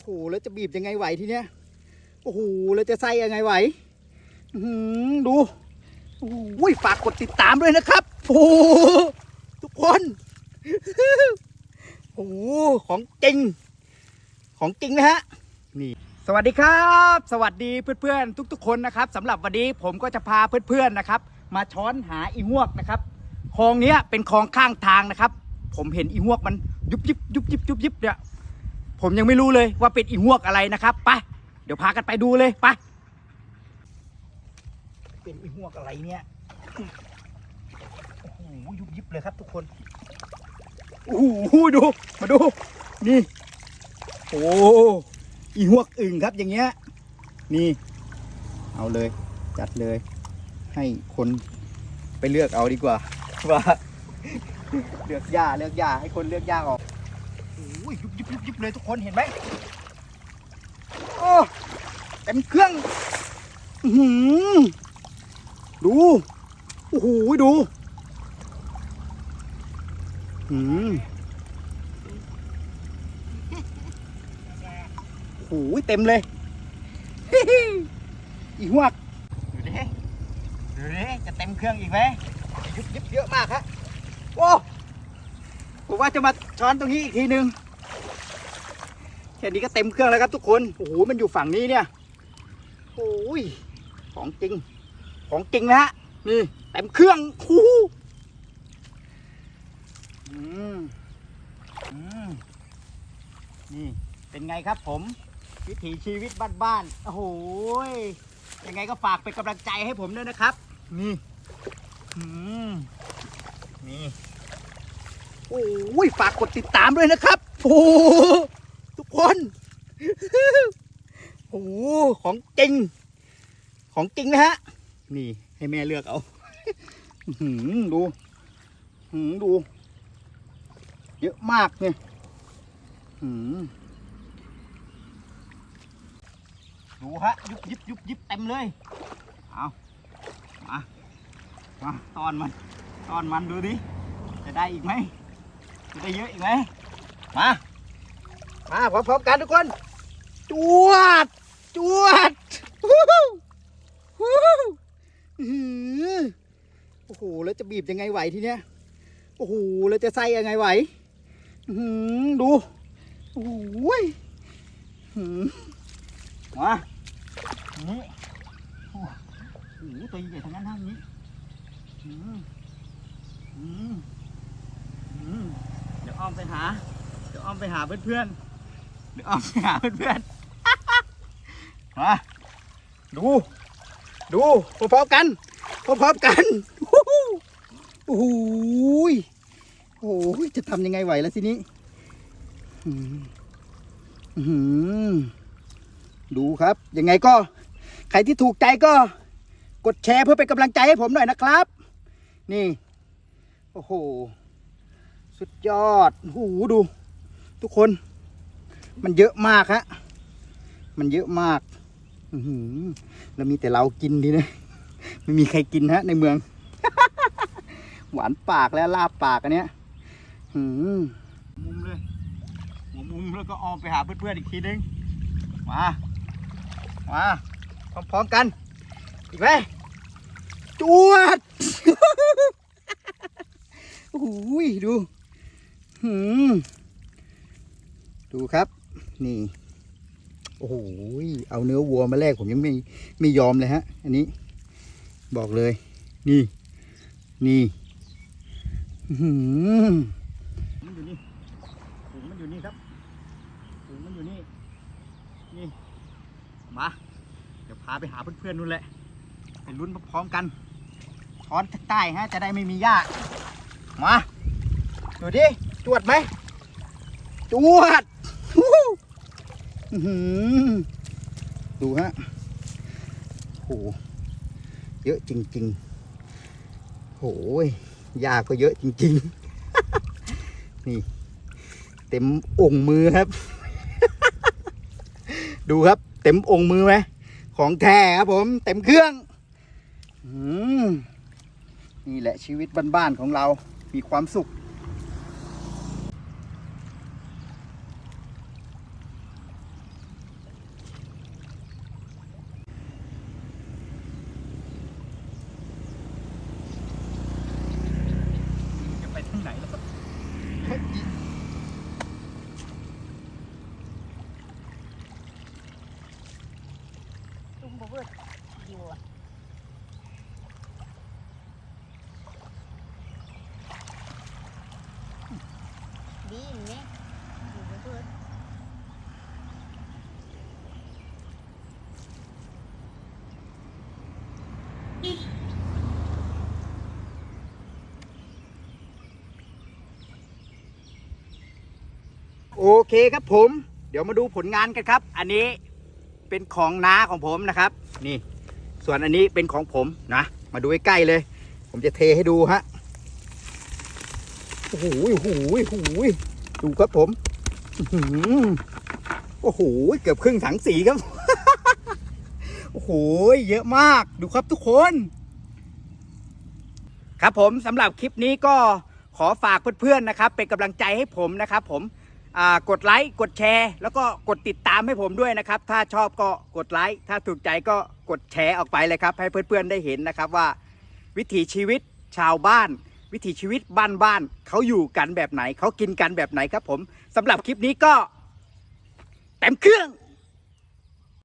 อ้โหแล้วจะบีบยังไงไหวทีเนี้ยโอ้โหแล้วจะใส่ยังไงไหวหือดูโอ้ยฝากกดติดตามด้วยนะครับโอ้ทุกคนโอ้โหของจริง ของจริงนะฮะนี่สวัสดีครับ สวัสดีเพื่อนๆ ทุก ๆ คนนะครับสำหรับวันนี้ผมก็จะพาเพื่อนๆนะครับ มาช้อนหาอีหวกนะครับคลองเนี้ยเป็นคลองข้างทางนะครับ ผมเห็นอีหวกมันยุบยิบยุบยิบยุบยิบเนี่ย ผมยังไม่รู้เลยว่าเป็นอีหวกอะไรนะครับไปเดี๋ยวพากันไปดูเลยไปเป็นอีหวกอะไรเนี่ยโอ้โหยุบยิบเลยครับทุกคนโอ้โหดูมาดูนี่โอ้อีหวกอึ่งครับอย่างเงี้ยนี่ เอาเลย จัดเลย ให้คนไปเลือกเอาดีกว่าว่าเลือกหญ้าเลือกหญ้าให้คนเลือกหญ้าออกโอ้ยยุบยิบยุบยิบเลยทุกคนเห็นไหมโอ้เต็มเครื่องอื้อหือดูโอ้โหดูอืมโอ้โหเต็มเลยอีหวกดูดิดูดิจะเต็มเครื่องอีกไหมยุบยิบเยอะมากฮะโอ้ผมว่าจะมาช้อนตรงนี้อีกทีหนึ่ง แค่นี้ก็เต็มเครื่องแล้วครับทุกคน โอ้โห มันอยู่ฝั่งนี้เนี่ย โอ้ย ของจริง ของจริงนะฮะ นี่เต็มเครื่องโอ้โหอืมอืมนี่ เป็นไงครับผม วิถีชีวิตบ้านๆ โอ้โหยยังไงก็ฝากเป็นกำลังใจให้ผมด้วยนะครับ นี่อืมนี่ โอ้ย ฝากกดติดตามด้วยนะครับโอ้ ทุกคนโอ้โหของจริง ของจริงนะฮะ นี่ให้แม่เลือกเอาหือดูหือดู เยอะมากเนี่ยหือดูฮะ ยุบยิบยุบยิบเต็มเลย เอามา มาตอนมันตอนมันดูดิ จะได้อีกไหมจะได้เยอะอีกไหมมา มาพร้อมๆกันทุกคน จวด จวดฮู้ฮู้ฮู้อื้อหือโอ้โห แล้วจะบีบยังไงไหวทีเนี้ย โอ้โห แล้วจะใส่ยังไงไหวอื้อหือดู โอ้โหยอื้อหือมาอย่างนี้โอ้โหตัวใหญ่ทั้งนั้นทั้งนี้อื้อหืออื้อหือเดี๋ยวอ้อมไปหา เดี๋ยวอ้อมไปหาเพื่อนๆ เดี๋ยวอ้อมไปหาเพื่อนๆ มาดู ดูพร้อมๆกันพร้อมๆกันโอ้โหโอ้โหยจะทำยังไงไหวแล้วทีนี้ดูครับ ยังไงก็ ใครที่ถูกใจก็ กดแชร์เพื่อเป็นกำลังใจให้ผมหน่อยนะครับ นี่ โอ้โห สุดยอดโอ้โหดู ทุกคน มันเยอะมากฮะ มันเยอะมาก อืแล้วมีแต่เรากินดีนะ ไม่มีใครกินฮะ ในเมือง หวานปากแล้วลาบปากอันเนี้ยหืมมุมเลย หัวมุมแล้วก็ออมไปหาเพื่อนๆอีกทีนึง มา มาพร้อมๆกัน อีกไหมจวดโอ้โหดู หืมดูครับ นี่ โอ้โหเอาเนื้อวัวมาแลกผมยังไม่ไม่ยอมเลยฮะ อันนี้ บอกเลย นี่ นี่หือมันอยู่นี่ถุงมันอยู่นี่ครับถุงมันอยู่นี่ นี่ มา เดี๋ยวพาไปหาเพื่อนๆนู่นแหละ ไปลุ้นพร้อมกันช้อนใต้ฮะ จะได้ไม่มีหญ้า มา ดูดิ จวดไหม จวด ดูฮะโหเยอะจริงๆโหยหญ้าก็เยอะจริงๆ นี่ เต็มองค์มือครับ ดูครับ เต็มองค์มือไหมของแท้ครับผม เต็มเครื่องอืมนี่แหละชีวิตบ้านๆของเรา มีความสุข บ่เอยู่ะบีนไหมอยู่บ่ดโอเคครับผม เดี๋ยวมาดูผลงานกันครับ อันนี้ เป็นของน้าของผมนะครับ นี่ ส่วนอันนี้เป็นของผมนะ มาดูใกล้เลย ผมจะเทให้ดูฮะโอ้โหโอ้โหโอ้โหดูครับผมหือโอ้โหเกือบครึ่งถังสีครับ โอ้โหเยอะมากดูครับทุกคน ครับผมสำหรับคลิปนี้ก็ขอฝากเพื่อนๆนะครับ เป็นกำลังใจให้ผมนะครับผม กดไลค์กดแชร์ แล้วก็กดติดตามให้ผมด้วยนะครับ ถ้าชอบก็กดไลค์ถ้าถูกใจก็กดแชร์ออกไปเลยครับ ให้เพื่อนๆได้เห็นนะครับว่า วิถีชีวิตชาวบ้าน วิถีชีวิตบ้านๆเขาอยู่กันแบบไหนเขากินกันแบบไหนครับผมสำหรับคลิปนี้ก็เต็มเครื่อง